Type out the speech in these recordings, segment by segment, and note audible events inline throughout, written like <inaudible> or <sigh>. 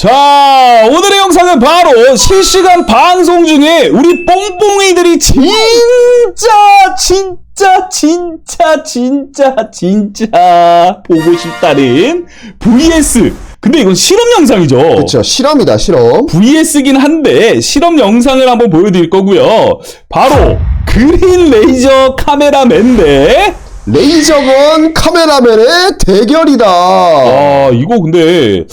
자, 오늘의 영상은 바로 실시간 방송 중에 우리 뽕뽕이들이 진짜, 진짜, 진짜, 진짜, 진짜 보고 싶다는 VS. 근데 이건 실험 영상이죠. 그렇죠. 실험이다, 실험. VS긴 한데 실험 영상을 한번 보여드릴 거고요. 바로 그린 레이저 카메라맨 대 레이저건 카메라맨의 대결이다. 아, 이거 근데,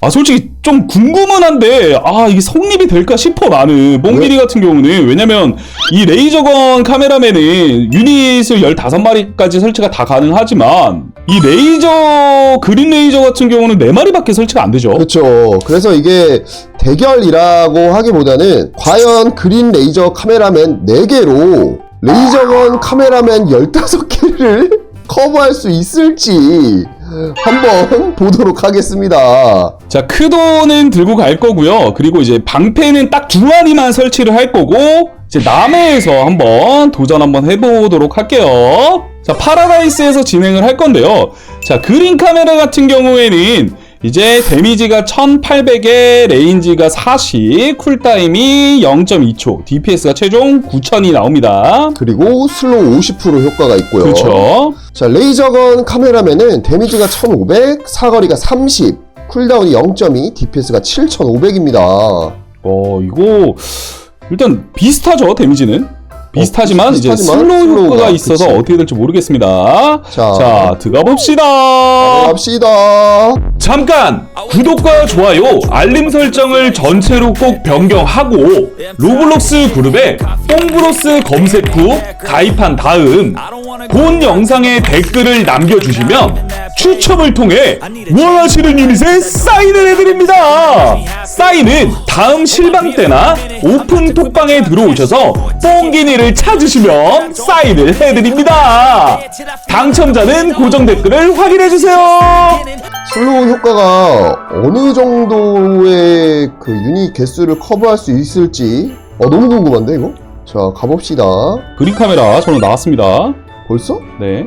아, 솔직히 좀 궁금은 한데, 아, 이게 성립이 될까 싶어, 나는. 뽕기리 같은 경우는. 왜냐면, 이 레이저건 카메라맨은 유닛을 15마리까지 설치가 다 가능하지만, 이 레이저, 그린 레이저 같은 경우는 4마리밖에 설치가 안 되죠. 그렇죠. 그래서 이게 대결이라고 하기보다는 과연 그린 레이저 카메라맨 4개로 레이저건 카메라맨 15개를 <laughs> <laughs> 커버할 수 있을지 한번 <laughs> 보도록 하겠습니다. 자, 크도는 들고 갈 거고요. 그리고 이제 방패는 딱 두 마리만 설치를 할 거고, 이제 남해에서 한번 도전 한번 해보도록 할게요. 자, 파라다이스에서 진행을 할 건데요. 자, 그린 카메라 같은 경우에는 이제 데미지가 1800에 레인지가 40, 쿨타임이 0.2초, DPS가 최종 9000이 나옵니다. 그리고 슬로우 50% 효과가 있고요. 그렇죠. 자, 레이저건 카메라맨은 데미지가 1500, 사거리가 30, 쿨다운이 0.2, DPS가 7500입니다. 어, 이거 일단 비슷하죠, 데미지는. 비슷하지만 어, 이제 비슷하지만 슬로우 슬로우가, 효과가 있어서 그치. 어떻게 될지 모르겠습니다. 자. 자, 들어가 봅시다. 갑시다. 잠깐 구독과 좋아요, 알림 설정을 전체로 꼭 변경하고 로블록스 그룹에 뽕브로스 검색 후 가입한 다음 본 영상에 댓글을 남겨주시면 추첨을 통해 원하시는 유닛에 사인을 해드립니다. 사인은 다음 실방 때나 오픈 톡방에 들어오셔서 뽕기니 를 찾으시면 사인을 해드립니다. 당첨자는 고정 댓글을 확인해주세요. 슬로우 효과가 어느 정도의 그 유닛 개수를 커버할 수 있을지 어 너무 궁금한데 이거? 자 가봅시다. 그린 카메라 저는 나왔습니다. 벌써? 네.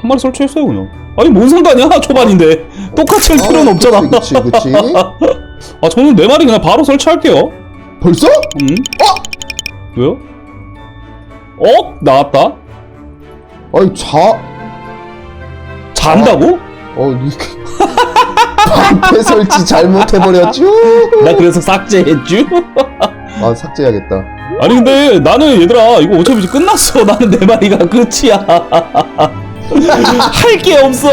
한 마리 설치했어요, 그냥. 아니, 뭔 상관이야? <laughs> 초반인데. 똑같이 할 필요는 아, 없잖아. 그치 그치 그치. <laughs> 아, 저는 네 마리 그냥 바로 설치할게요. 벌써? 음. 왜요? 어? 나왔다. 아니 자 잔다고? 어, 이렇게 <laughs> 방패 설치 잘못해버렸죠? 나 그래서 삭제했쥬? <laughs> 아, 삭제해야겠다. 아니, 근데 나는 얘들아, 이거 어차피 이제 끝났어. <laughs> 나는 네 마리가 끝이야. 할 게 없어.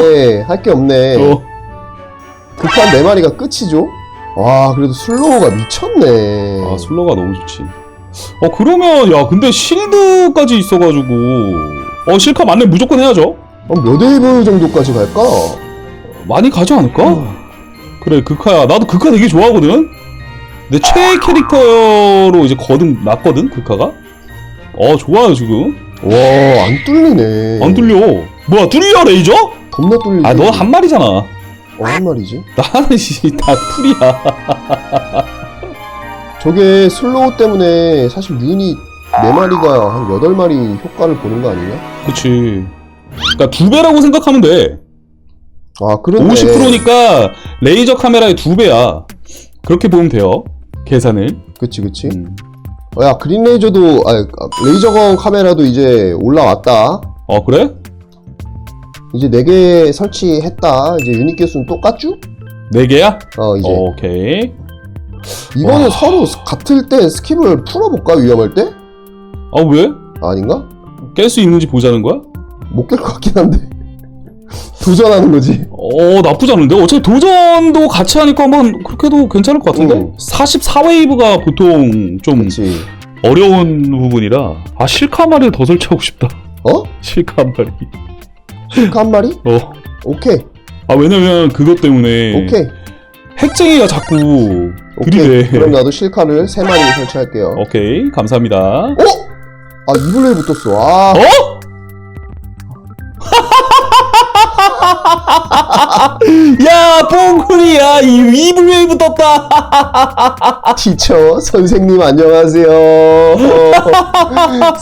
네, 할 게 없네. 어. 극한 네 마리가 끝이죠? 와, 그래도 슬로우가 미쳤네. 아, 슬로가 너무 좋지. 어, 그러면, 야, 근데 실드까지 있어가지고. 어, 실카 맞네. 무조건 해야죠. 어, 몇 웨이브 정도까지 갈까? 많이 가지 않을까? 그래, 극카야. 나도 극카 되게 좋아하거든? 내 최애 캐릭터로 이제 거듭 났거든, 극카가? 어, 좋아요, 지금. 와, 안 뚫리네. 안 뚫려. 뭐야, 뚫려, 레이저? 겁나 뚫리지. 아, 너 한 마리잖아. 어, 한 마리지? <laughs> 나는, 씨, 다 풀이야. <laughs> 저게 슬로우 때문에 사실 유닛 네 마리가 한 여덟 마리 효과를 보는 거 아니냐? 그치. 그니까 두 배라고 생각하면 돼. 아, 그런데 50%니까 레이저 카메라의 두 배야. 그렇게 보면 돼요. 계산을. 그치, 그치. 음. 어, 야, 그린 레이저도, 아, 레이저건 카메라도 이제 올라왔다. 어, 그래? 이제 4개 설치했다. 이제 유닛 개수는 똑같죠? 네 개야? 어, 이제. 오케이. 이거는 와. 서로 스- 같을 때 스킵을 풀어볼까? 위험할 때? 아, 왜? 아닌가? 깰 수 있는지 보자는 거야? 못 깰 것 같긴 한데. <laughs> 도전하는 거지. 어, 나쁘지 않은데? 어차피 도전도 같이 하니까 한번 그렇게도 괜찮을 것 같은데? 응. 44웨이브가 보통 좀 그치. 어려운 부분이라. 아, 실카 한 마리를 더 설치하고 싶다. 어? <laughs> 실카 한 마리. 실카 한 마리? 어. 오케이. 아, 왜냐면 그것 때문에. 오케이. 핵쟁이가 자꾸. 들이대. 그럼 나도 실카를 3마리 설치할게요. 오케이, 감사합니다. 어? 아, 이블레이 붙었어. 아, 어? <laughs> 야, 뽕쿨이야. 이 위블웨이브 떴다. 티처 선생님 안녕하세요. <laughs>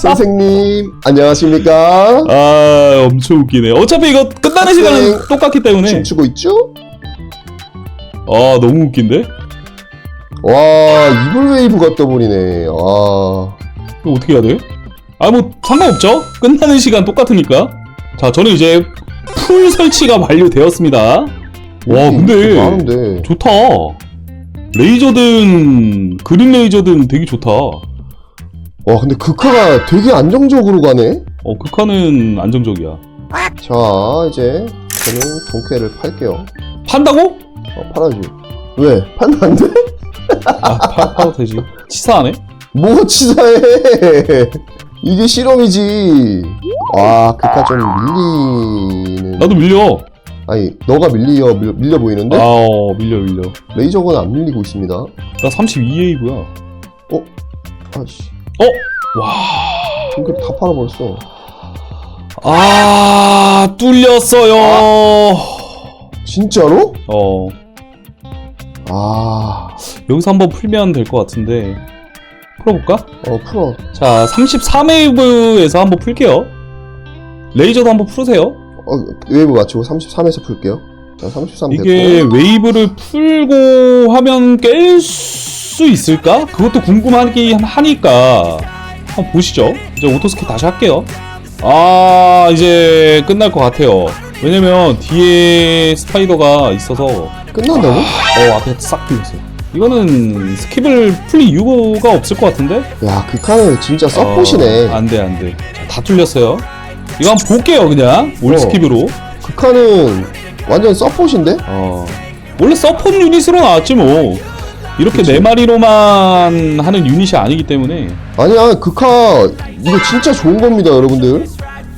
선생님 안녕하십니까? 아, 엄청 웃기네. 어차피 이거 끝나는 시간은 똑같기 때문에. 춤추고 있죠? 아 너무 웃긴데? 와 이불 웨이브가 떠버리네. 아 이거 어떻게 해야 돼? 아 뭐 상관없죠? 끝나는 시간 똑같으니까. 자 저는 이제 풀 설치가 완료되었습니다. 와 근데 많은데. 좋다. 레이저든 그린 레이저든 되게 좋다. 어 와 근데 극화가 되게 안정적으로 가네? 극화는 안정적이야. 자 이제 저는 동캐를 팔게요. 판다고? 어, 팔아야지 왜? 팔면 안 돼? 아 파, 파도 되지. 치사하네? 뭐가 치사해? 이게 실험이지. 아 극화 좀 밀리는. 나도 밀려. 아니 너가 밀려 밀, 밀려 보이는데? 아 어, 밀려 밀려. 레이저건 안 밀리고 있습니다. 나 32A구야. 아씨. 어? 와. 동캐 다 팔아버렸어. 아 뚫렸어요. 진짜로? 어 아... 여기서 한번 풀면 될 것 같은데. 풀어볼까? 어 풀어. 자 33웨이브에서 한번 풀게요. 레이저도 한번 풀으세요. 어, 웨이브 맞추고 33에서 풀게요. 자 33 이게 됐고. 웨이브를 풀고 하면 깰 수 있을까? 그것도 궁금하긴 하니까. 한번 보시죠. 이제 오토스키 다시 할게요. 아 이제 끝날 것 같아요. 왜냐면 뒤에 스파이더가 있어서 끝난다고? 어 앞에 싹 뚫렸어 이거는 스킵을 풀 이유가 없을 것 같은데? 야 극한은 진짜 서폿이네 어, 안돼 안 돼 다 뚫렸어요 이거 한번 볼게요 그냥 올 어. 스킵으로 극한은 완전 서폿인데? 어 원래 서폿 유닛으로 나왔지 뭐 이렇게 그치. 네 마리로만 하는 유닛이 아니기 때문에 아니야 극하 이거 진짜 좋은 겁니다 여러분들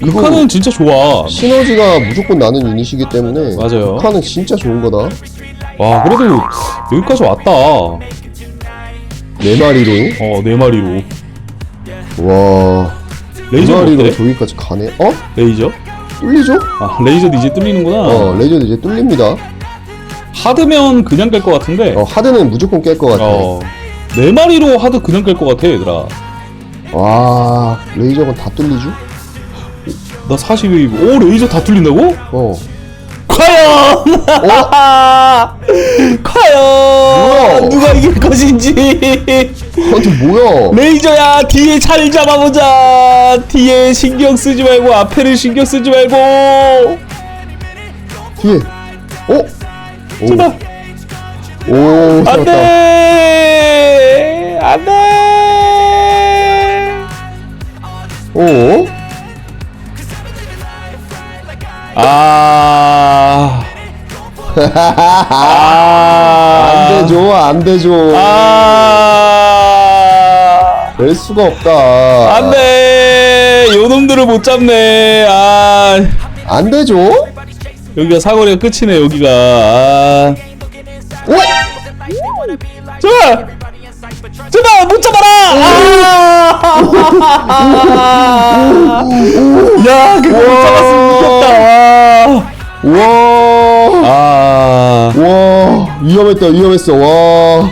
이거 극한은 진짜 좋아 시너지가 무조건 나는 유닛이기 때문에 맞아요. 극하는 진짜 좋은 거다 와 그래도 여기까지 왔다 어네 마리로 네 마리로 와 레이저 네 마리로 어때? 저기까지 가네 어? 레이저? 뚫리죠? 아 레이저도 이제 뚫리는구나 어 레이저도 이제 뚫립니다 하드면 그냥 깰 것 같은데 어 하드는 무조건 깰 것 같아 어, 네 마리로 하드 그냥 깰 것 같아 얘들아 와 레이저건 다 뚫리죠? 나 40웨이브 오 레이저 다 뚫린다고? 어 과연! 어? <laughs> 과연! 뭐야? 누가 이길 것인지! 근데 뭐야? 레이저야 뒤에 잘 잡아보자! 뒤에 신경 쓰지 말고 앞에를 신경 쓰지 말고! 뒤에. 어? 오, 제발 오 안돼 안 되죠 안 되죠 아. 될 수가 없다 안 돼. 요놈들을 못 잡네. 아. 안 되죠? 여기가 사거리가 끝이네 여기가. 아. 오? 제발. 제발 못 잡아라. 아. <laughs> 야 그거 못 잡았으면 이겼다. 와. 위험했다, 위험했어, 와.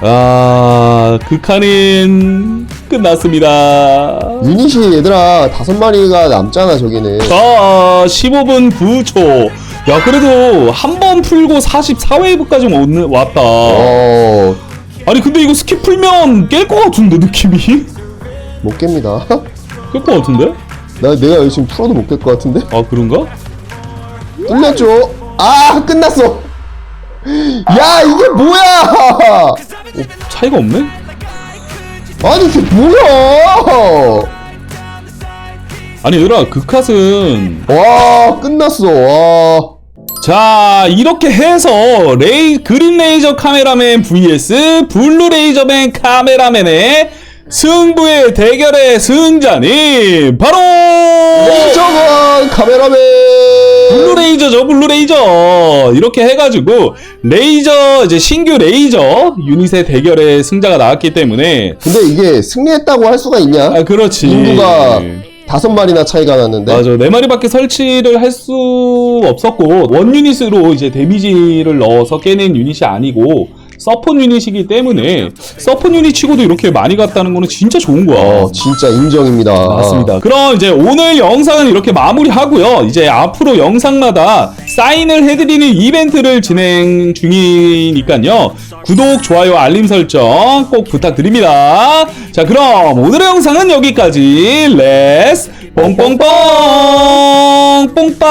아, 극한인 끝났습니다. 유닛이 얘들아, 다섯 마리가 남잖아, 저기는. 자, 15분 9초. 야, 그래도 한 번 풀고 44웨이브까지 왔다. 어, 아니, 근데 이거 스킵 풀면 깰 것 같은데, 느낌이? 못 깹니다. <laughs> 깰 것 같은데? 나, 내가 열심히 풀어도 못 깰 것 같은데? 아, 그런가? 뚫렸죠? 아, 끝났어! 야, 이게 뭐야! 차이가 없네? 아니, 이게 뭐야! 아니, 얘들아, 극핫은. 와, 끝났어, 와. 자, 이렇게 해서, 레이, 그린 레이저 카메라맨 vs 블루 레이저맨 카메라맨의 승부의 대결의 승자는 바로! 레이저건 카메라맨! 블루 레이저죠, 블루 레이저. 이렇게 해가지고, 레이저, 이제 신규 레이저 유닛의 대결의 승자가 나왔기 때문에, 근데 이게 승리했다고 할 수가 있냐? 아, 그렇지. 인구가 다섯 마리나 차이가 났는데. 맞아. 네 마리밖에 설치를 할 수 없었고, 원 유닛으로 이제 데미지를 넣어서 깨낸 유닛이 아니고, 서폿 유닛이기 때문에 서폿 유닛 치고도 이렇게 많이 갔다는 거는 진짜 좋은 거야. 어, 진짜 인정입니다. 맞습니다. 그럼 이제 오늘 영상은 이렇게 마무리하고요. 이제 앞으로 영상마다 사인을 해드리는 이벤트를 진행 중이니까요. 구독, 좋아요, 알림 설정 꼭 부탁드립니다. 자, 그럼 오늘의 영상은 여기까지. 렛츠 뽕뽕뽕 뽕빵